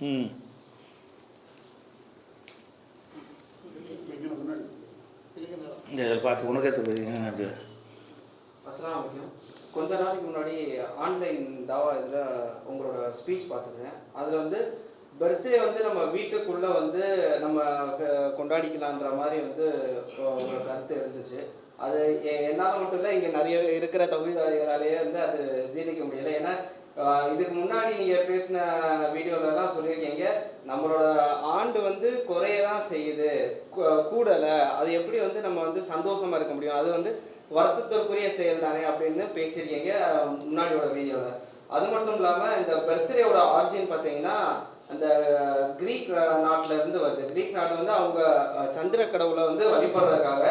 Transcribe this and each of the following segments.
ம் இந்த இதில் பார்த்து உனக்கே தெரியுங்க அப்படியே அஸ்லாம் வலைக்கும் கொஞ்ச நாளைக்கு முன்னாடி ஆன்லைன் தாவா இதில் உங்களோட ஸ்பீச் பார்த்துருந்தேன். அதில் வந்து பர்த்டே வந்து நம்ம வீட்டுக்குள்ளே வந்து நம்ம கொண்டாடிக்கலான்ற மாதிரி வந்து உங்களோட கருத்து இருந்துச்சு. அது எ- என்னால் மட்டும் இல்லை இங்கே நிறைய இருக்கிற தவிதாதிகளாலேயே வந்து அது ஜீரிக்க முடியலை. ஏன்னா இதுக்கு முன்னாடி நீங்கள் பேசின வீடியோலலாம் சொல்லியிருக்கீங்க. நம்மளோட ஆண்டு வந்து குறையதான் செய்யுது. கூடலை. அது எப்படி வந்து நம்ம வந்து சந்தோஷமா இருக்க முடியும்? அது வந்து வருத்தத்திற்குரிய செயல் தானே அப்படின்னு பேசியிருக்கீங்க முன்னாடியோட வீடியோவில் அது மட்டும் இல்லாமல் இந்த பர்த்டேவோட ஆர்ஜின் பார்த்தீங்கன்னா அந்த கிரீக் நாட்டில் இருந்து வருது. கிரீக் நாடு வந்து அவங்க சந்திர கடவுளை வந்து வழிபடுறதுக்காக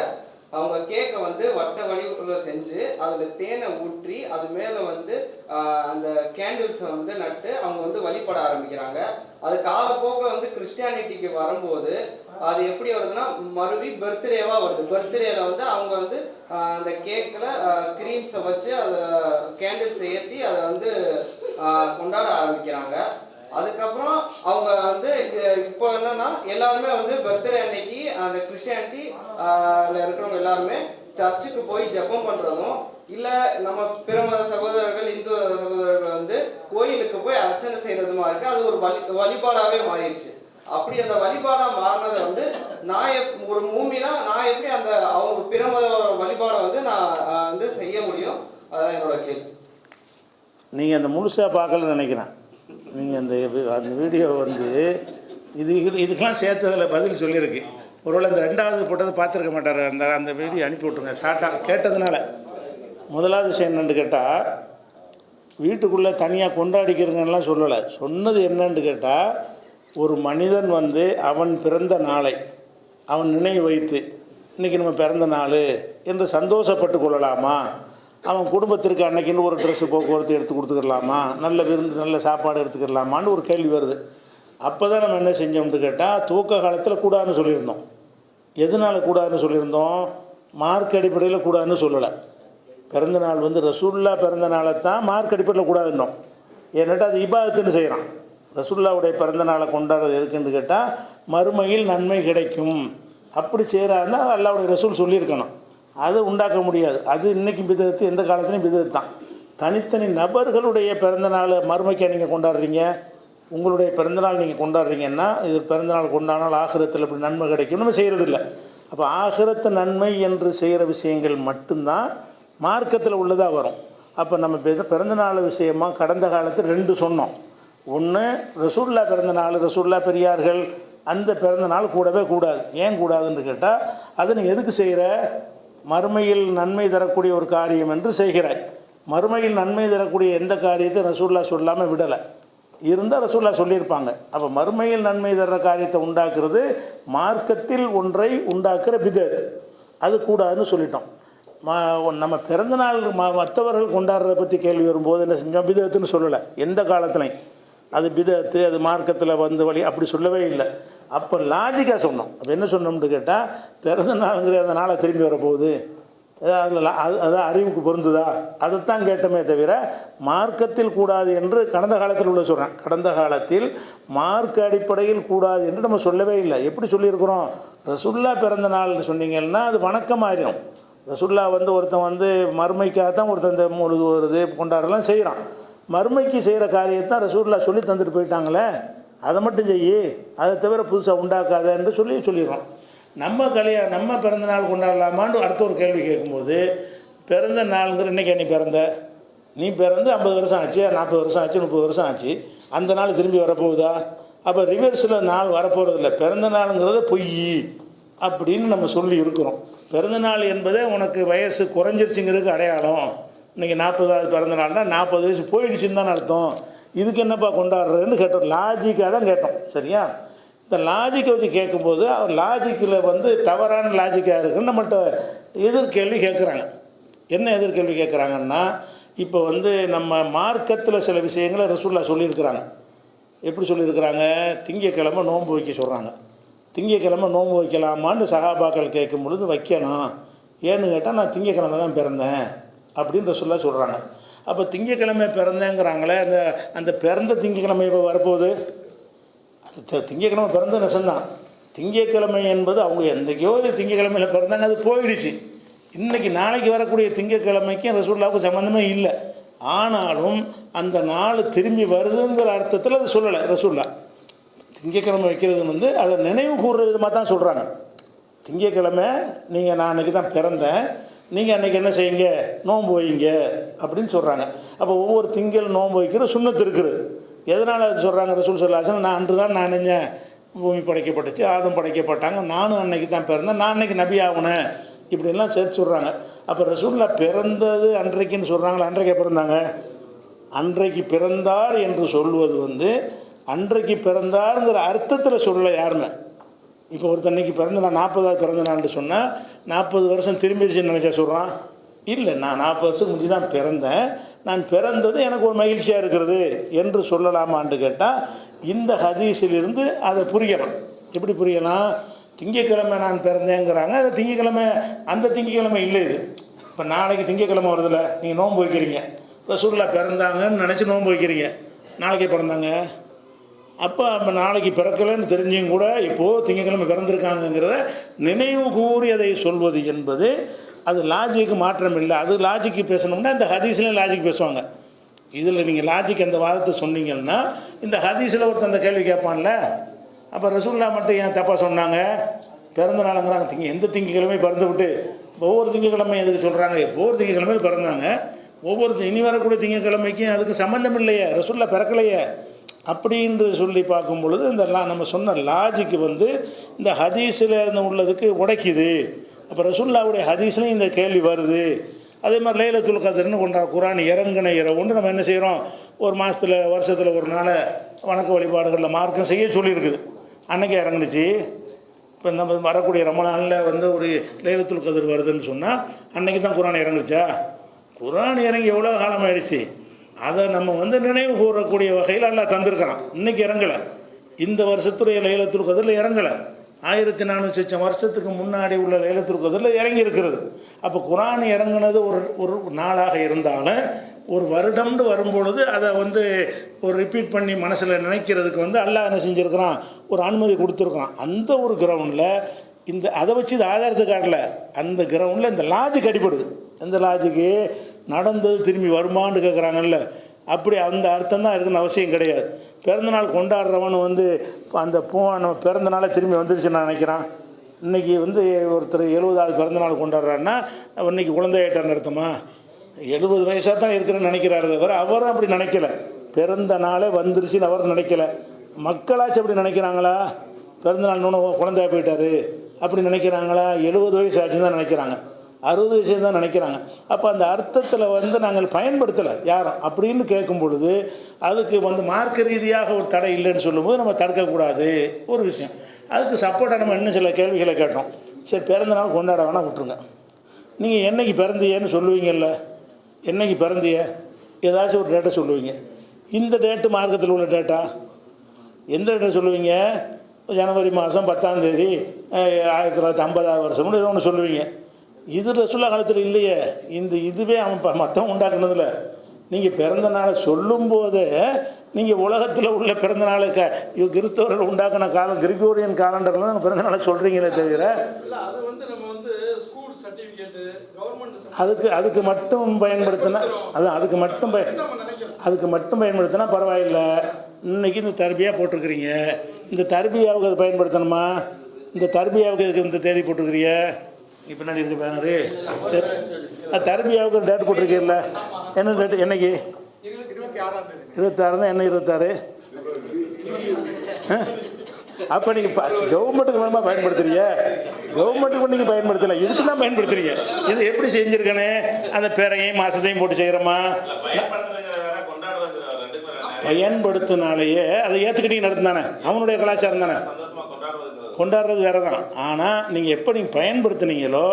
அவங்க கேக்கை வந்து வட்ட வடிவுக்குள்ள செஞ்சு அதில் தேனை ஊற்றி அது மேலே வந்து அந்த கேண்டில்ஸை வந்து நட்டு அவங்க வந்து வழிபட ஆரம்பிக்கிறாங்க. அது காலப்போக்க வந்து கிறிஸ்டியானிட்டிக்கு வரும்போது அது எப்படி வருதுன்னா மறுபடி பர்த்டேவாக வருது. பர்த்டேல வந்து அவங்க வந்து அந்த கேக்கில் க்ரீம்ஸை வச்சு அதை கேண்டில்ஸை ஏற்றி அதை வந்து கொண்டாட ஆரம்பிக்கிறாங்க. அதுக்கப்புறம் அவங்க வந்து இப்போ என்னன்னா எல்லாருமே வந்து பர்த்டே அன்னைக்கு அந்த கிறிஸ்டியானிட்டி இருக்கிறவங்க எல்லாருமே சர்ச்சுக்கு போய் ஜெபம் பண்றதும் இல்ல நம்ம பிறமத சகோதரர்கள் இந்து சகோதரர்கள் வந்து கோயிலுக்கு போய் அர்ச்சனை செய்யறதுமா இருக்கு. அது ஒரு வழி வழிபாடாவே மாறிடுச்சு. அப்படி அந்த வழிபாடா மாறினதை வந்து நான் எப்- ஒரு மூமினா நான் எப்படி அந்த அவங்க பிறமத வழிபாடை வந்து நான் வந்து செய்ய முடியும்? அதான் என்னோட கேள்வி. நீங்கள் அந்த முழுசாக பார்க்கலன்னு நினைக்கிறேன். நீங்கள் அந்த அந்த வீடியோ வந்து இது இது இதுக்கெல்லாம் சேர்த்ததில் பதில் சொல்லியிருக்கு. ஒருவேளை இந்த ரெண்டாவது போட்டதை பார்த்துருக்க மாட்டார். அந்த அந்த வீடியோ அனுப்பி விட்ருங்க ஷார்ட்டாக கேட்டதுனால. முதலாவது விஷயம் என்னென்னு கேட்டால் வீட்டுக்குள்ளே தனியாக கொண்டாடிக்கிறங்கலாம் சொல்லலை. சொன்னது என்னன்னு கேட்டால் ஒரு மனிதன் வந்து அவன் பிறந்த நாளை அவன் நினைவு வைத்து இன்றைக்கி நம்ம பிறந்த நாள் என்று சந்தோஷப்பட்டு கொள்ளலாமா? அவன் குடும்பத்திற்கு அன்னைக்குன்னு ஒரு ட்ரெஸ்ஸு போக்குவரத்து எடுத்து கொடுத்துக்கலாமா? நல்ல விருந்து நல்ல சாப்பாடு எடுத்துக்கலாமான்னு ஒரு கேள்வி வருது. அப்போ தான் நம்ம என்ன செஞ்சோம்னு கேட்டால் தூக்க காலத்தில் கூடாதுன்னு சொல்லியிருந்தோம். எதனால் கூடாதுன்னு சொல்லியிருந்தோம்? மார்க் அடிப்படையில் கூடாதுன்னு சொல்லலை. பிறந்த நாள் வந்து ரசூல்லா பிறந்த நாளை தான் மார்க் அடிப்படையில் கூடாதுன்னோம். ஏன்னாட்டா அது இபாதத்துன்னு செய்கிறான் ரசூல்லாவுடைய பிறந்த நாளை கொண்டாடுறது எதுக்குன்னு கேட்டால் மறுமையில் நன்மை கிடைக்கும். அப்படி செய்கிறாருன்னா அல்லாவுடைய ரசூல் சொல்லியிருக்கணும். அது உண்டாக்க முடியாது. அது இன்றைக்கும் விதத்து எந்த காலத்துலையும் விதத்து தான் தனித்தனி நபர்களுடைய பிறந்த நாள் மறுமைக்காக நீங்கள் கொண்டாடுறீங்க? உங்களுடைய பிறந்தநாள் நீங்கள் கொண்டாடுறீங்கன்னா இது பிறந்தநாள் கொண்டாடினால் ஆகிரத்தில் இப்படி நன்மை கிடைக்கும். நம்ம செய்கிறதில்ல அப்போ ஆகிரத்து நன்மை என்று செய்கிற விஷயங்கள் மட்டும்தான் மார்க்கத்தில் உள்ளதாக வரும். அப்போ நம்ம பிறந்தநாள் விஷயமா கடந்த காலத்தில் ரெண்டு சொன்னோம். ஒன்று ரசூல்லா பிறந்த நாள் ரசூல்லா பெரியார்கள் அந்த பிறந்த நாள் கூடவே கூடாது. ஏன் கூடாதுன்னு கேட்டால் அதை நீ எதுக்கு செய்கிற மறுமையில் நன்மை தரக்கூடிய ஒரு காரியம் என்று செய்கிறாய். மறுமையில் நன்மை தரக்கூடிய எந்த காரியத்தை ரசூல்லா சொல்லாமல் விடலை. இருந்தால் ரசூல்லா சொல்லியிருப்பாங்க. அப்போ மறுமையில் நன்மை தர்ற காரியத்தை உண்டாக்குறது மார்க்கத்தில் ஒன்றை உண்டாக்குற பிதத். அது கூடாதுன்னு சொல்லிட்டோம். நம்ம பிறந்தநாள் ம மற்றவர்கள் கொண்டாடுறத பற்றி கேள்வி வரும்போது என்ன செஞ்சோம்? பிதத்துன்னு சொல்லலை. எந்த காலத்துலையும். அது பிதத்து அது மார்க்கத்தில் வந்து வழி அப்படி சொல்லவே இல்லை. அப்போ லாஜிக்காக சொன்னோம். அப்போ என்ன சொன்னோம்னு கேட்டால் பிறந்த நாளுங்கிற அந்த நாளை திரும்பி வரப்போகுது. அதில் அது அதான் அறிவுக்கு பொருந்துதா? அதைத்தான் கேட்டோமே தவிர மார்க்கத்தில் கூடாது என்று கடந்த காலத்தில் உள்ள சொல்கிறேன் கடந்த காலத்தில் மார்க்க அடிப்படையில் கூடாது என்று நம்ம சொல்லவே இல்லை. எப்படி சொல்லியிருக்கிறோம்? ரசுல்லா பிறந்த நாள் சொன்னீங்கன்னா அது வணக்கம் ஆயிரும் ரசுல்லா வந்து ஒருத்தன் வந்து மறுமைக்காக தான் ஒருத்தன் இந்த முழுது வருது கொண்டாடலாம் செய்கிறான். மறுமைக்கு செய்கிற காரியத்தான் ரசூல்லா சொல்லி தந்துட்டு போயிட்டாங்களே அதை மட்டும் செய்யி அதை தவிர புதுசாக உண்டாக்காத என்று சொல்லி சொல்லிடுறோம். நம்ம கல்யா நம்ம பிறந்த நாள் கொண்டாடலாமான்னு அடுத்த ஒரு கேள்வி கேட்கும்போது பிறந்த நாளுங்கிற இன்றைக்கி நீ பிறந்த? நீ பிறந்து ஐம்பது வருஷம் ஆச்சு நாற்பது வருஷம் ஆச்சு முப்பது வருஷம் ஆச்சு அந்த நாள் திரும்பி வரப்போகுதா? அப்போ ரிவர்ஸில் நாள் வரப்போகிறதில்ல பிறந்த நாளுங்கிறத பொய் அப்படின்னு நம்ம சொல்லி இருக்கிறோம். பிறந்த நாள் என்பதே உனக்கு வயசு குறைஞ்சிருச்சுங்கிறதுக்கு அடையாளம். இன்றைக்கி நாற்பதாவது பிறந்த நாள்னால் நாற்பது வயசு போயிடுச்சுன்னு தான் அர்த்தம். இதுக்கு என்னப்பா கொண்டாடுறேன்னு கேட்டோம். லாஜிக்காக தான் கேட்டோம். சரியா? இந்த லாஜிக்கை வச்சு கேட்கும்போது அவர் லாஜிக்கில் வந்து தவறான லாஜிக்காக இருக்குன்னு நம்மகிட்ட எதிர்கேள்வி கேட்குறாங்க. என்ன எதிர்கேள்வி கேட்குறாங்கன்னா இப்போ வந்து நம்ம மார்க்கத்தில் சில விஷயங்களை ரசூல்லா சொல்லியிருக்கிறாங்க. எப்படி சொல்லியிருக்கிறாங்க? திங்கக்கிழமை நோன்பு வைக்க சொல்கிறாங்க திங்கக்கிழமை நோன்பு வைக்கலாமான்னு சகாபாக்கள் கேட்கும் பொழுது வைக்கணும். ஏன்னு கேட்டால் நான் திங்கக்கிழமை தான் பிறந்தேன். அப்படின்னு ரசூல்லா சொல்கிறாங்க அப்போ திங்கக்கிழமை பிறந்தேங்கிறாங்களே அந்த அந்த பிறந்த திங்கக்கிழமை இப்போ வரப்போகுது? திங்கக்கிழமை திங்கட்கிழமை பிறந்த நெசந்தான். திங்கட்கிழமை என்பது அவங்க எந்தக்கையோ திங்கக்கிழமையில் பிறந்தாங்க அது போயிடுச்சு. இன்றைக்கி நாளைக்கு வரக்கூடிய திங்கட்கிழமைக்கும் ரசூல்லாவுக்கும் சம்மந்தமே இல்லை. ஆனாலும் அந்த நாள் திரும்பி வருதுங்கிற அர்த்தத்தில் அது சொல்லலை ரசூல்லா. திங்கட்கிழமை வைக்கிறது வந்து அதை நினைவு கூறுற விதமாக தான் சொல்கிறாங்க திங்கட்கிழமை நீங்கள் நான் அன்றைக்கி தான் பிறந்தேன். நீங்கள் அன்றைக்கி என்ன செய்யுங்க? நோன்பு வைங்க அப்படின்னு சொல்கிறாங்க அப்போ ஒவ்வொரு திங்கள் நோன்பு வைக்கிற சுண்ணத்து இருக்குது. எதனால் அது சொல்கிறாங்க ரசூல் சொல்லாசன் நான் அன்று தான் நான் நினைஞ்சேன். பூமி படைக்கப்பட்டுச்சு ஆதம் படைக்கப்பட்டாங்க. நானும் அன்னைக்கு தான் பிறந்தேன். நான் அன்னைக்கு நபி ஆகுனேன். இப்படிலாம் சேர்த்து சொல்கிறாங்க அப்போ ரசூல்லா பிறந்தது அன்றைக்குன்னு சொல்கிறாங்களா அன்றைக்கே பிறந்தாங்க? அன்றைக்கு பிறந்தார் என்று சொல்வது வந்து அன்றைக்கு பிறந்தாருங்கிற அர்த்தத்தில் சொல்லலை யாருன்னு இப்போ ஒருத்தன்னைக்கு பிறந்த நான் நாற்பதாவது பிறந்த நாள்னு சொன்னால் நாற்பது வருஷம் திரும்பிடுச்சுன்னு நினச்சா சொல்கிறான் இல்லை நான் நாற்பது வருஷத்துக்கு முடிஞ்சு தான் பிறந்தேன். நான் பிறந்தது எனக்கு ஒரு மகிழ்ச்சியாக இருக்கிறது என்று சொல்லலாமான்னு கேட்டால் இந்த ஹதீஸிலிருந்து அதை புரியலாம் எப்படி புரியலாம்? திங்கக்கிழமை நான் பிறந்தேங்கிறாங்க. அந்த திங்கக்கிழமை அந்த திங்கக்கிழமை இல்லை இது. இப்போ நாளைக்கு திங்கக்கிழமை வருதில்ல நீங்கள் நோன்பு வைக்கிறீங்க. ரசூல்லா பிறந்தாங்கன்னு நினச்சி நோன்பு வைக்கிறீங்க. நாளைக்கே பிறந்தாங்க. அப்போ நம்ம நாளைக்கு பிறக்கலைன்னு தெரிஞ்சும் கூட இப்போது திங்கக்கிழமை பிறந்திருக்காங்கங்கிறத நினைவு கூறி அதை சொல்வது என்பது அது லாஜிக்கு மாற்றம் இல்லை. அது லாஜிக்கு பேசணும்னா இந்த ஹதீஸ்லேயும் லாஜிக் பேசுவாங்க. இதில் நீங்கள் லாஜிக் அந்த வாதத்தை சொன்னீங்கன்னா இந்த ஹதீஸில் ஒருத்தன் அந்த கேள்வி கேட்பான்ல. அப்போ ரசூல்லா மட்டும் ஏன் தப்பாக சொன்னாங்க? பிறந்த நாளுங்கிறாங்க. திங்க எந்த திங்கக்கிழமை பிறந்து விட்டு? ஒவ்வொரு திங்கக்கிழமை எதுக்கு சொல்கிறாங்க ஒவ்வொரு திங்கக்கிழமையில் பிறந்தாங்க. ஒவ்வொரு இனி வரக்கூடிய திங்கக்கிழமைக்கும் அதுக்கு சம்மந்தம் இல்லையே. ரசூல்லா பிறக்கலையே. அப்படின்னு சொல்லி பார்க்கும் பொழுது இந்த லா நம்ம சொன்ன லாஜிக்கு வந்து இந்த ஹதீஸில் இருந்து உள்ளதுக்கு உடைக்குது. இப்போ ரசூல்லாவுடைய ஹதீஸ்லையும் இந்த கேள்வி வருது. அதே மாதிரி லைலத்துல் கதிர்னு கொண்டா குரான் இறங்கின இரவுன்னு நம்ம என்ன செய்கிறோம் ஒரு மாதத்தில் வருஷத்தில் ஒரு நாளை வணக்க வழிபாடுகளில் மார்க்கம் செய்ய சொல்லியிருக்குது. அன்னைக்கு இறங்குனுச்சு. இப்போ நம்ம வரக்கூடிய ரொம்ப நாளில் வந்து ஒரு லைலத்துல் கதிர் வருதுன்னு சொன்னால் அன்னைக்கு தான் குரான் இறங்குச்சா? குரான் இறங்கி எவ்வளோ காலம் ஆயிடுச்சு அதை நம்ம வந்து நினைவு கூறக்கூடிய வகையில் எல்லாம் தந்திருக்கிறான். இன்றைக்கி இறங்கலை. இந்த வருஷத்துடைய லைலத்துல் கதிரில் இறங்கலை. ஆயிரத்தி நானூற்றி லட்சம் வருஷத்துக்கு முன்னாடி உள்ள லைலத்துல் இறங்கி இருக்கிறது அப்போ குரான் இறங்குனது ஒரு ஒரு நாளாக இருந்தாலும் ஒரு வருடம்னு வரும்பொழுது அதை வந்து ஒரு ரிப்பீட் பண்ணி மனசில் நினைக்கிறதுக்கு வந்து அல்லாஹ் என்ன செஞ்சுருக்கிறான்? ஒரு அனுமதி கொடுத்துருக்குறான். அந்த ஒரு கிரவுண்டில் இந்த அதை வச்சு இது ஆதாரத்தை காட்டல. அந்த கிரவுண்டில் இந்த லாஜிக் அடிப்படுது இந்த லாஜிக்கு நடந்தது திரும்பி வருமான்னு கேட்குறாங்கல்ல அப்படி அந்த அர்த்தம் தான் இருக்குன்னு அவசியம் கிடையாது. பிறந்தநாள் கொண்டாடுறவன் வந்து அந்த பூவான நம்ம திரும்பி வந்துருச்சுன்னு நான் நினைக்கிறான். இன்றைக்கி வந்து ஒருத்தர் எழுபதாவது பிறந்தநாள் கொண்டாடுறான்னா இன்னைக்கு குழந்தையாட்டான்னு அர்த்தமா எழுபது வயசாக தான் இருக்கிறேன்னு நினைக்கிறாரு தவிர அவரும் அப்படி நினைக்கல. பிறந்த நாளே வந்துருச்சுன்னு அவர் நினைக்கல. மக்களாச்சும் அப்படி நினைக்கிறாங்களா? பிறந்தநாள் இன்னொன்று குழந்தையா போயிட்டாரு. அப்படி நினைக்கிறாங்களா? எழுபது வயசு ஆச்சுன்னு தான் நினைக்கிறாங்க. அறுபது விஷயம் தான் நினைக்கிறாங்க. அப்போ அந்த அர்த்தத்தில் வந்து நாங்கள் பயன்படுத்தலை. யாரும் அப்படின்னு கேட்கும் பொழுது அதுக்கு வந்து மார்க்க ரீதியாக ஒரு தடை இல்லைன்னு சொல்லும்போது நம்ம தடுக்கக்கூடாது. ஒரு விஷயம். அதுக்கு சப்போர்ட்டாக நம்ம இன்னும் சில கேள்விகளை கேட்டோம். சரி பிறந்த நாள் கொண்டாட வேணால் விட்டுருங்க. நீங்கள் என்னைக்கு பிறந்தியன்னு சொல்லுவீங்கல்ல? என்னைக்கு பிறந்திய ஏதாச்சும் ஒரு டேட்டை சொல்லுவீங்க. இந்த டேட்டு மார்க்கத்தில் உள்ள டேட்டா எந்த டேட்டை சொல்லுவீங்க? ஜனவரி மாதம் பத்தாம் தேதி ஆயிரத்தி தொள்ளாயிரத்தி ஐம்பதாவது வருஷம்னு ஏதோ ஒன்று சொல்லுவீங்க. இது ரசுல்லா காலத்தில் இல்லையே. இந்த இதுவே அவன் மத்தவன் உண்டாக்குனதில்ல நீங்கள் பிறந்த நாளை சொல்லும்போதே நீங்கள் உலகத்தில் உள்ள பிறந்த நாளை க இவ- கிறிஸ்தவர்கள் உண்டாக்கின காலம் கிரிகோரியன் காலண்டரில் தான் பிறந்த நாளை சொல்கிறீங்களே தவிர அதுக்கு அதுக்கு மட்டும் பயன்படுத்தினா அதான் அதுக்கு மட்டும் பய அதுக்கு மட்டும் பயன்படுத்தினா பரவாயில்ல. இன்னைக்கு இந்த தர்பியா போட்டிருக்கிறீங்க. இந்த தர்பியாவுக்கு அது பயன்படுத்தணுமா? இந்த தர்பியாவுக்கு இதுக்கு இந்த தேதி போட்டிருக்கிறீங்க? பின்னாடி இருக்கு பேனரு. சரி. அது தர்பியாவுக்கு டேட் போட்டிருக்கீல்ல என்ன டேட் என்னைக்கு? இருபத்தி இருபத்தாறு தான் என்ன இருபத்தாறு? அப்போ நீங்கள் கவர்மெண்ட்டுக்கு மூலமாக பயன்படுத்துறீங்க? கவர்மெண்ட்டுக்கு நீங்கள் பயன்படுத்தலை. இதுக்கு தான் பயன்படுத்துறீங்க. இது எப்படி செஞ்சுருக்கனே? அந்த பேரையும் மாதத்தையும் போட்டு செய்கிறோமா பயன்படுத்தினாலேயே அதை ஏற்றுக்கிட்டீங்க நடத்துனானே அவனுடைய கலாச்சாரம் தானே? கொண்டாடுறது வேறு தான் ஆனால் நீங்கள் எப்போ நீங்கள் பயன்படுத்துனீங்களோ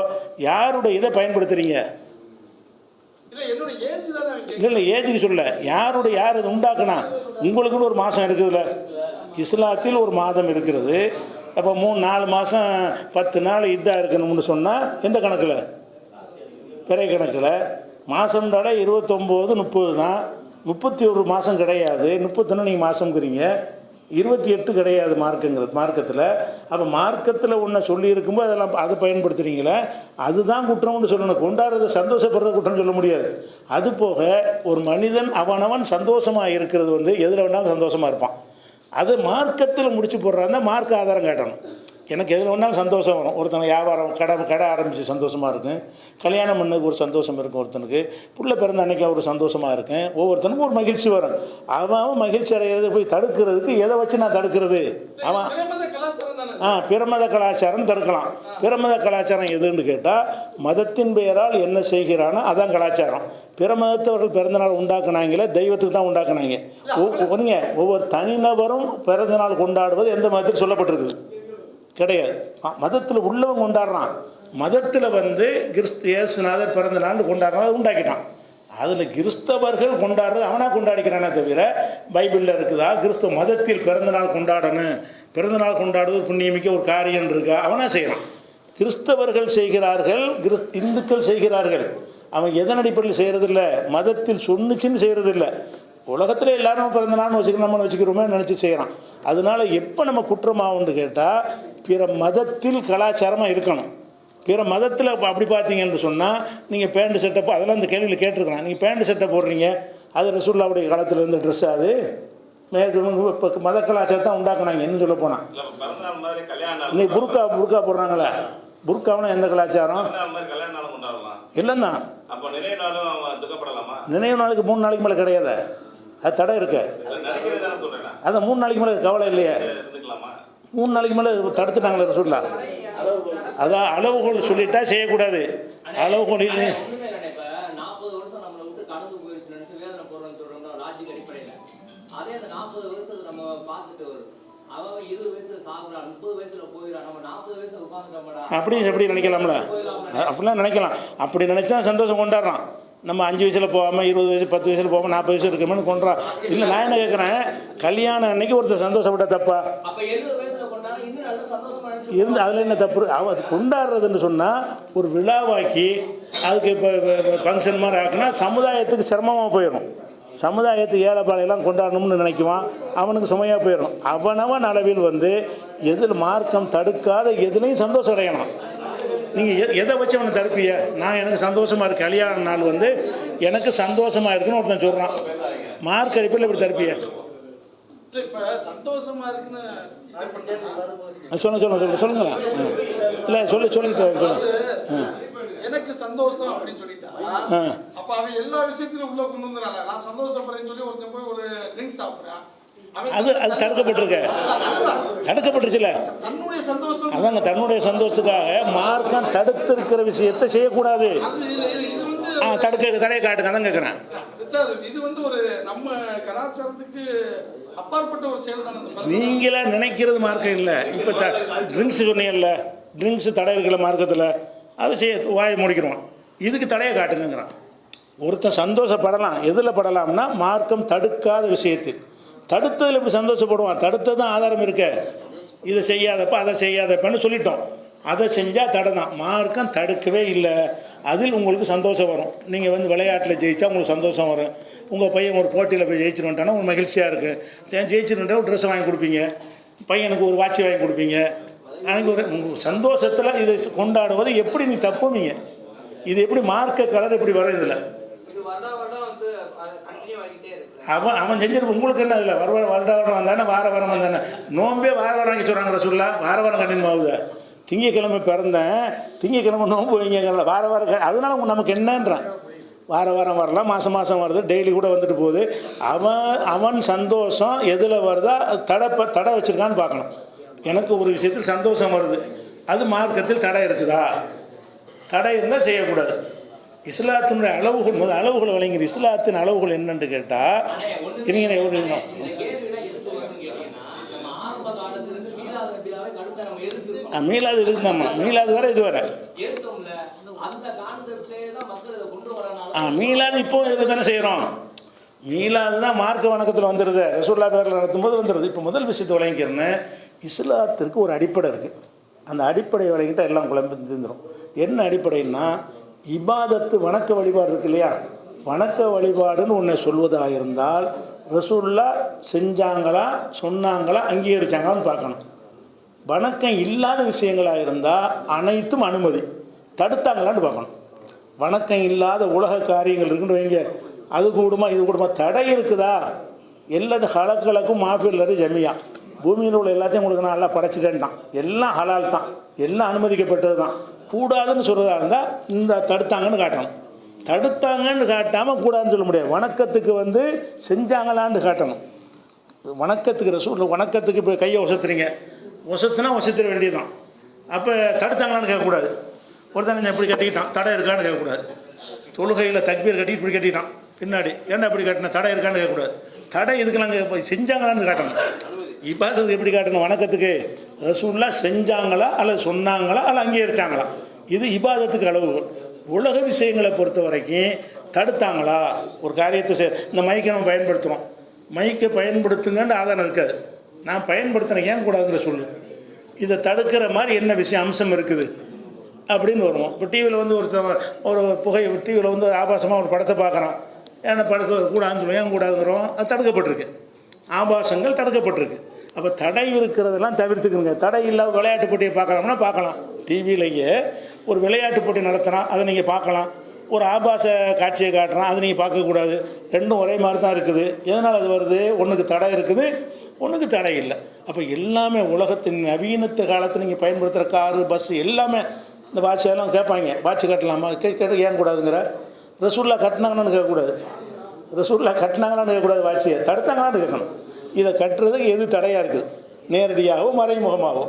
யாருடைய இதை பயன்படுத்துறீங்க? இல்ல இல்லை ஏஜுக்கு சொல்ல. யாருடைய யார் இது உண்டாக்குனா? உங்களுக்குன்னு ஒரு மாதம் இருக்குதுல்ல. இஸ்லாத்தில் ஒரு மாதம் இருக்கிறது. அப்போ மூணு நாலு மாதம் பத்து நாள் இதாக இருக்கணும்னு சொன்னால் எந்த கணக்கில்? பிறை கணக்கில். மாதம்டாட இருபத்தொம்போது முப்பது தான். முப்பத்தி ஒரு மாதம் கிடையாது. முப்பத்தொன்று நீங்கள் மாதம்ங்கிறீங்க இருபத்தி எட்டு கிடையாது மார்க்குங்கிறது மார்க்கத்தில். அப்போ மார்க்கத்தில் ஒன்றை சொல்லியிருக்கும்போது அதெல்லாம் அதை பயன்படுத்துகிறீங்களே அதுதான் குற்றம்னு சொல்லணும். கொண்டாடுறத சந்தோஷப்படுறத குற்றம் சொல்ல முடியாது. அது போக ஒரு மனிதன் அவனவன் சந்தோஷமாக இருக்கிறது வந்து எதில் வேணாலும் சந்தோஷமாக இருப்பான். அது மார்க்கத்தில் முடிச்சு போடுறாருன்னா மார்க் ஆதாரம் காட்டணும். எனக்கு எதில் வேணாலும் சந்தோஷம் வரும். ஒருத்தனை வியாபாரம் கடை கடை ஆரம்பித்து சந்தோஷமாக இருக்கும். கல்யாணம் பண்ணுக்கு ஒரு சந்தோஷம் இருக்கும் ஒருத்தனுக்கு. புள்ள பிறந்த அன்னைக்கு ஒரு சந்தோஷமாக இருக்கும். ஒவ்வொருத்தனுக்கும் ஒரு மகிழ்ச்சி வரும். அவன் அவன் மகிழ்ச்சி அடையிறதை போய் தடுக்கிறதுக்கு எதை வச்சு நான் தடுக்கிறது? அவன் ஆ பிரமத கலாச்சாரம் தடுக்கலாம். பிரமத கலாச்சாரம் எதுன்னு கேட்டால் மதத்தின் பெயரால் என்ன செய்கிறானோ அதான் கலாச்சாரம். பிற மதத்தவர்கள் பிறந்தநாள் உண்டாக்குனாங்களே தெய்வத்துக்கு தான் உண்டாக்குனாங்க. ஒவ்வொருங்க ஒவ்வொரு தனிநபரும் பிறந்தநாள் கொண்டாடுவது எந்த மதத்தில் சொல்லப்பட்டிருக்குது. கிடையாது. மதத்தில் உள்ளவன் கொண்டாடுறான். மதத்தில் வந்து கிறிஸ்து இயேசுநாதர் பிறந்த நாள் கொண்டாடுறான் அதை உண்டாக்கிட்டான். அதில் கிறிஸ்தவர்கள் கொண்டாடுறது அவனாக கொண்டாடிக்கிறானே தவிர பைபிளில் இருக்குதா? கிறிஸ்தவ மதத்தில் பிறந்த நாள் கொண்டாடணும். பிறந்த நாள் கொண்டாடுவது புண்ணியமிக்க ஒரு காரியம் இருக்கா? அவனாக செய்கிறான் கிறிஸ்தவர்கள் செய்கிறார்கள் கிறிஸ் இந்துக்கள் செய்கிறார்கள். அவன் எதன் அடிப்படையில் செய்கிறதில்ல மதத்தில் சொன்னுச்சுன்னு செய்கிறதில்ல உலகத்தில் எல்லாரும் பிறந்த நாள்னு வச்சுக்கணும் நம்ம வச்சுக்கிறோமே நினச்சி செய்கிறான் அதனால எப்போ நம்ம குற்றமாகும்னு கேட்டால் பிற மதத்தில் கலாச்சாரமாக இருக்கணும். பிற மதத்தில் இப்போ அப்படி பார்த்தீங்கன்னு சொன்னால் நீங்கள் பேண்ட் சட்டை போ- அதெல்லாம் இந்த கேள்வியில் கேட்டிருக்கலாம் நீங்கள் பேண்ட் சட்டை போடுறீங்க. அது ரசூல்லாவுடைய காலத்தில் இருந்த ட்ரெஸ் அது? இப்போ மத கலாச்சாரத்தை தான் உண்டாக்குனாங்க என்ன சொல்ல போனால் இன்னைக்கு புர்கா புர்கா போடுறாங்களே? புர்காவுனா எந்த கலாச்சாரம்? இல்லைன்னா. நினைவு நாளைக்கு மூணு நாளைக்கு மேலே கிடையாது? அது தடை இருக்கு. இல்ல அந்த மூணு நாளைக்கு மேலே கவலை இல்லையே. மூணு நாளைக்கு மேலே தடுத்துட்டாங்களே சொல்லலாம் அதான் அளவுகோல் சொல்லிட்டா செய்யக்கூடாது. அளவுகோல் இல்லை. ஆனா ஒண்ணுமே இல்லைண்ணே. இப்ப 40 வருஷம் நம்மளை விட்டு கடந்து போயிருச்சுன்னு நினைச்சு வேதனை போடுறோம்னு சொல்றோம்னா லாஜிக் அடிப்படையில. அதே அந்த 40 வருஷத்தை நம்ம பார்த்துட்டு அவன் அவன் 20 வயசுல சாகுறான், 30 வயசுல நம்ம 40 வயசுல அப்படி எப்படி நினைக்கலாம்ல. அப்படிலாம் நினைக்கலாம். அப்படி நினைச்சா சந்தோஷம் கொண்டாடுறான். நம்ம அஞ்சு வயசில் போகாமல் இருபது வயசு பத்து வயசில் போகாமல் நாற்பது வயசு இருக்கணும்னு கொண்டாடுறான் இல்லை நான் என்ன கேட்குறேன் கல்யாணம் அன்னைக்கு ஒருத்தர் சந்தோஷப்பட்ட தப்பா? அப்ப 70 வயசுல கொண்டாடினா இன்னும் நல்ல சந்தோஷமா நினைச்சு இருந்து அதில் என்ன தப்பு? அவ அது கொண்டாடுறதுன்னு சொன்னால் ஒரு விழாவாக்கி அதுக்கு இப்போ ஃபங்க்ஷன் மாதிரி ஆக்குனா சமுதாயத்துக்கு சிரமமாக போயிடும் சமுதாயத்துக்கு ஏழைப்பாளையெல்லாம் கொண்டாடணும்னு நினைக்குவான். அவனுக்கு சுமையாக போயிடும் அவனவன் அளவில் வந்து எதில் மார்க்கம் தடுக்காத எதுலையும் சந்தோஷம் அடையணும். நீங்கள் எதை வச்சு அவனை தடுப்பிய நான் எனக்கு சந்தோஷமாக இருக்கு கல்யாண நாள் வந்து எனக்கு சந்தோஷமாக இருக்குன்னு ஒருத்தன் சொல்கிறான் மார்க் அடிப்படையில் இப்படி தடுப்பிய இப்ப சந்தோஷமா இருக்குன்னு சொல்லுங்க சொல்லுங்க சொல்லுங்க சொல்லுங்களேன். இல்லை சொல்லு சொல்லுங்க சொல்லுங்க. எனக்கு சந்தோஷம் அப்படின்னு சொல்லிட்டா அப்ப அவன் எல்லா விஷயத்திலும் உள்ள கொண்டு வந்துறாங்க நான் சந்தோஷப்படுறேன்னு சொல்லி ஒருத்தன் போய் ஒரு ட்ரிங்க் சாப்பிடுறான். அது அது தடுக்கப்பட்டிருக்க. தடுக்கப்பட்டுருச்சுல. அதாங்க தன்னுடைய சந்தோஷத்துக்காக மார்க்கம் தடுத்திருக்கிற விஷயத்தை செய்யக்கூடாது. ஆ தடுக்க தடையை காட்டுங்க அதான் கேட்குறேன் இது வந்து ஒரு நம்ம கலாச்சாரத்துக்கு அப்பாற்பட்ட ஒரு செயல் தானே இந்த மருந்து. நீங்களா நினைக்கிறது மார்க்கம் இல்லை. இப்போ த ட்ரிங்க்ஸ் சொன்னீங்கல்ல ட்ரிங்க்ஸ் தடை இருக்கல மார்க்கத்தில். அதை செய்ய வாயை முடிக்கிறோம் இதுக்கு தடையை காட்டுங்கிறான் ஒருத்தன் சந்தோஷப்படலாம். எதில் படலாம்னா மார்க்கம் தடுக்காத விஷயத்தில். தடுத்ததில் எப்படி சந்தோஷப்படுவான்? தடுத்தது தான் ஆதாரம் இருக்க. இதை செய்யாதப்ப அதை செய்யாதப்பன்னு சொல்லிட்டோம். அதை செஞ்சால் தடை தான் மார்க்கம் தடுக்கவே இல்லை. அதில் உங்களுக்கு சந்தோஷம் வரும். நீங்கள் வந்து விளையாட்டில் ஜெயித்தா உங்களுக்கு சந்தோஷம் வரும். உங்கள் பையன் ஒரு போட்டியில் போய் ஜெயிச்சுட்டு உங்களுக்கு மகிழ்ச்சியாக இருக்குது ஜெயிச்சுட்டு ஒரு ட்ரெஸ் வாங்கி கொடுப்பீங்க. பையனுக்கு ஒரு வாட்சி வாங்கி கொடுப்பீங்க. எனக்கு ஒரு உங்கள் சந்தோஷத்தில் இதை கொண்டாடுவது எப்படி நீ தப்புவீங்க? இது எப்படி மார்க்க கலர் எப்படி வரும் இதில் இது வருடா வருடம் வந்து கண்டினியூ ஆகிட்டே இருக்கு அவன் அவன் செஞ்சிருப்ப உங்களுக்கு என்ன அதில்? வர வருட வருடம் வந்தானே வார வாரம் வந்தானே. நோம்பே வார வாரம் வாங்கி சொல்கிறாங்க ரசூல்லா வார வாரம் கண்டினியூ ஆகுது திங்கக்கிழமை பிறந்தேன் திங்கக்கிழமை நோம்பு வைங்கிறல வார வாரம் அதனால நமக்கு என்னன்றான்? வார வாரம் வரலாம் மாதம் மாதம் வருது டெய்லி கூட வந்துட்டு போகுது. அவன் அவன் சந்தோஷம் எதில் வருதா அது தடை ப- தடை வச்சுருக்கான்னு பார்க்கணும். எனக்கு ஒரு விஷயத்தில் சந்தோஷம் வருது. அது மார்க்கத்தில் தடை இருக்குதா? தடை இருந்தால் செய்யக்கூடாது. இஸ்லாத்தினுடைய அளவுகள் முதல் அளவுகளை வழங்கிது இஸ்லாத்தின் அளவுகள் என்னன்னு கேட்டால் இருங்க ஒரு மீளாது இருக்குதாம்மா மீளாது வர இது வர இதை ஆ மீளாது இப்போ இதுக்கு தானே செய்கிறோம் மீளாது தான் மார்க்க வணக்கத்தில் வந்துடுது ரசூல்லா பேரில் நடத்தும்போது வந்துடுது இப்போ முதல் விஷயத்தை வழங்கிக்கிறேன்னு இஸ்லாத்திற்கு ஒரு அடிப்படை இருக்குது அந்த அடிப்படையை வழங்கிட்டால் எல்லாம் குழம்பு தீர்ந்துடும் என்ன அடிப்படைன்னா இபாதத்து வணக்க வழிபாடு இருக்கு இல்லையா? வணக்க வழிபாடுன்னு உன்னை சொல்வதாக இருந்தால் ரசூல்லா செஞ்சாங்களா சொன்னாங்களா அங்கீகரிச்சாங்களான்னு பார்க்கணும். வணக்கம் இல்லாத விஷயங்களாக இருந்தால் அனைத்தும் அனுமதி. தடுத்தாங்களான்னு பார்க்கணும். வணக்கம் இல்லாத உலக காரியங்கள் இருக்குன்னு வைங்க. அது கூடுமா இது கூடுமா தடை இருக்குதா? எல்லாத்து ஹலக்கலக்கும் மாஃபில்லரு ஜமியா. பூமியில் உள்ள எல்லாத்தையும் உங்களுக்கு நான் நல்லா படைச்சிட்டேன்ட்டான். எல்லாம் ஹலால் தான். எல்லாம் அனுமதிக்கப்பட்டது தான் கூடாதுன்னு சொல்கிறதா இருந்தால் இந்த தடுத்தாங்கன்னு காட்டணும். தடுத்தாங்கன்னு காட்டாமல் கூடாதுன்னு சொல்ல முடியாது. வணக்கத்துக்கு வந்து செஞ்சாங்களான்னு காட்டணும். வணக்கத்துக்கு ரசூல் வணக்கத்துக்கு இப்போ கையை ஒசத்துறீங்க. ஒசத்துனா ஒசத்திர வேண்டியதுதான். அப்போ தடுத்தாங்களான்னு கேட்கக்கூடாது. ஒருத்தன் எப்படி கட்டிக்கிட்டான் தடை இருக்கான்னு கேட்கக்கூடாது. தொழுகையில் தக்பீர் கட்டி இப்படி கட்டிட்டான் பின்னாடி. என்ன இப்படி கட்டின தடை இருக்கான்னு கேட்கக்கூடாது. தடை இதுக்கெல்லாம் கேட்க செஞ்சாங்களான்னு காட்டணும். இப்பாதத்துக்கு எப்படி காட்டணும்? வணக்கத்துக்கு. ரசூல்லா செஞ்சாங்களா? அல்லது சொன்னாங்களா? அல்ல அங்கீகரிச்சாங்களா? இது இபாதத்துக்கு அளவு. உலக விஷயங்களை பொறுத்த வரைக்கும் தடுத்தாங்களா? ஒரு காரியத்தை செய் இந்த மைக்கை நம்ம பயன்படுத்துகிறோம் மைக்கை பயன்படுத்துங்கன்னு ஆதாரம் இருக்காது. நான் பயன்படுத்துகிறேன் ஏன் கூடாதுங்கிற சொல்லு. இதை தடுக்கிற மாதிரி என்ன விஷயம் அம்சம் இருக்குது? அப்படின்னு வருவோம். இப்போ டிவியில் வந்து ஒரு ஒரு புகை டிவியில் வந்து ஆபாசமாக ஒரு படத்தை பார்க்குறான். ஏன்னா படுக்க கூடாதுன்னு சொல்லுவோம் ஏன் கூடாதுங்கிறோம்? அது தடுக்கப்பட்டிருக்கு. ஆபாசங்கள் தடுக்கப்பட்டிருக்கு. அப்போ தடை இருக்கிறதெல்லாம் தவிர்த்துக்கணுங்க தடை இல்லாத விளையாட்டு போட்டியை பார்க்கலாம்னா பார்க்கலாம். டிவியிலேயே ஒரு விளையாட்டு போட்டி நடத்துகிறான் அதை நீங்கள் பார்க்கலாம். ஒரு ஆபாச காட்சியை காட்டுறான் அதை நீங்கள் பார்க்கக்கூடாது ரெண்டும் ஒரே மாதிரி தான் இருக்குது. எதனால் அது வருது? ஒன்றுக்கு தடை இருக்குது ஒன்றுக்கு தடை இல்லை. அப்போ எல்லாமே உலகத்தின் நவீனத்து காலத்தில் நீங்கள் பயன்படுத்துகிற காரு பஸ்ஸு எல்லாமே இந்த வாட்ச் கேட்பாங்க. வாட்ச் கட்டலாமா? கேட்க ஏன் கூடாதுங்கிற? ரசூல்லா கட்டினாங்கன்னு கேட்கக்கூடாது. ரசூல்லா கட்டினாங்களான்னு கேட்கக்கூடாது வாட்சியை. தடுத்தாங்களான்னு கேட்கணும். இதை கட்டுறதுக்கு எது தடையாக இருக்குது? நேரடியாகவோ மறைமுகமாகவோ?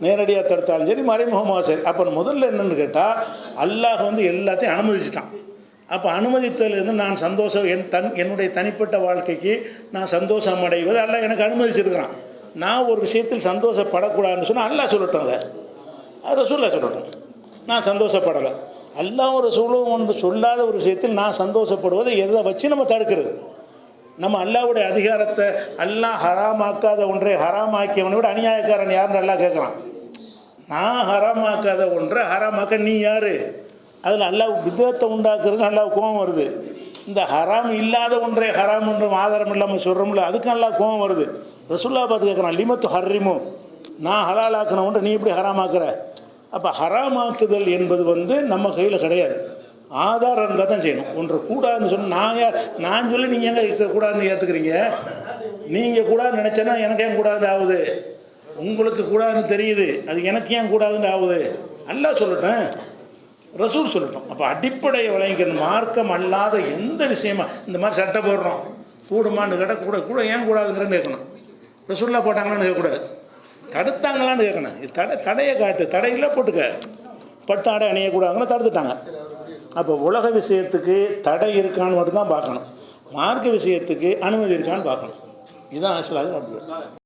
நேரடியாக தடுத்தாலும் சரி மறைமுகமாக சரி. அப்போ முதல்ல என்னன்னு கேட்டால் அல்லாஹ் வந்து எல்லாத்தையும் அனுமதிச்சிட்டான். அப்போ அனுமதித்ததுலேருந்து நான் சந்தோஷம் என் தன் என்னுடைய தனிப்பட்ட வாழ்க்கைக்கு நான் சந்தோஷம் அடைவது அல்லாஹ் எனக்கு அனுமதிச்சிருக்கிறான். நான் ஒரு விஷயத்தில் சந்தோஷப்படக்கூடாதுன்னு சொன்னால் அல்லாஹ் சொல்லட்டும் அதை. ரசூல்லா சொல்லட்டும். நான் சந்தோஷப்படலை. அல்லாஹ் ஒரு சூழலும் ஒன்று சொல்லாத ஒரு விஷயத்தில் நான் சந்தோஷப்படுவதை எதை வச்சு நம்ம தடுக்கிறது? நம்ம அல்லாவுடைய அதிகாரத்தை அல்லாஹ் ஹராமாக்காத ஒன்றை ஹராமாக்கியவனை விட அநியாயக்காரன் யாருன்னு நல்லா கேட்குறான் நான் ஹராமாக்காத ஒன்றை ஹராமாக்க நீ யார்? அதில் அல்லாஹ் விதத்தை உண்டாக்குறது நல்லா கோபம் வருது. இந்த ஹராம் இல்லாத ஒன்றை ஹராம் என்றும் ஆதாரம் இல்லாமல் சொல்கிறோம்ல அதுக்கும் நல்லா கோபம் வருது. ரசுல்லா பார்த்து கேட்குறான் லிமத்து ஹர்ரிமு. நான் ஹலாலாக்கின ஒன்றை நீ இப்படி ஹராமாக்குற? அப்போ ஹராமாக்குதல் என்பது வந்து நம்ம கையில் கிடையாது. ஆதாரம் இருந்தால் தான் செய்யணும். ஒன்று கூடாதுன்னு சொன்னால் நான் நான் சொல்லி நீங்கள் எங்கே இருக்க கூடாதுன்னு ஏற்றுக்கிறீங்க நீங்கள் கூடாதுன்னு நினச்சேன்னா எனக்கு ஏன் கூடாது ஆகுது? உங்களுக்கு கூடாதுன்னு தெரியுது. அது எனக்கு ஏன் கூடாதுன்னு ஆகுது? அல்லா சொல்லட்டும். ரசூல் சொல்லட்டும். அப்போ அடிப்படையை விளங்கிக்கணும். மார்க்கம் அல்லாத எந்த விஷயமா இந்த மாதிரி சட்டை போடுறோம். கூடுமான்னு கேட்டால் கூட கூட ஏன் கூடாதுங்கிறன்னு கேட்கணும். ரசூல்லா போட்டாங்களான்னு கேட்கக்கூடாது. தடுத்தாங்களான்னு கேட்கணும். இது தடை தடையை காட்டு. தடையில் போட்டுக்க. பட்டாடை அணியக்கூடாதுன்னு தடுத்துட்டாங்க. அப்போ உலக விஷயத்துக்கு தடை இருக்கான்னு மட்டும்தான் பார்க்கணும். மார்க்க விஷயத்துக்கு அனுமதி இருக்கான்னு பார்க்கணும். இதுதான் ஆக்சுவலாக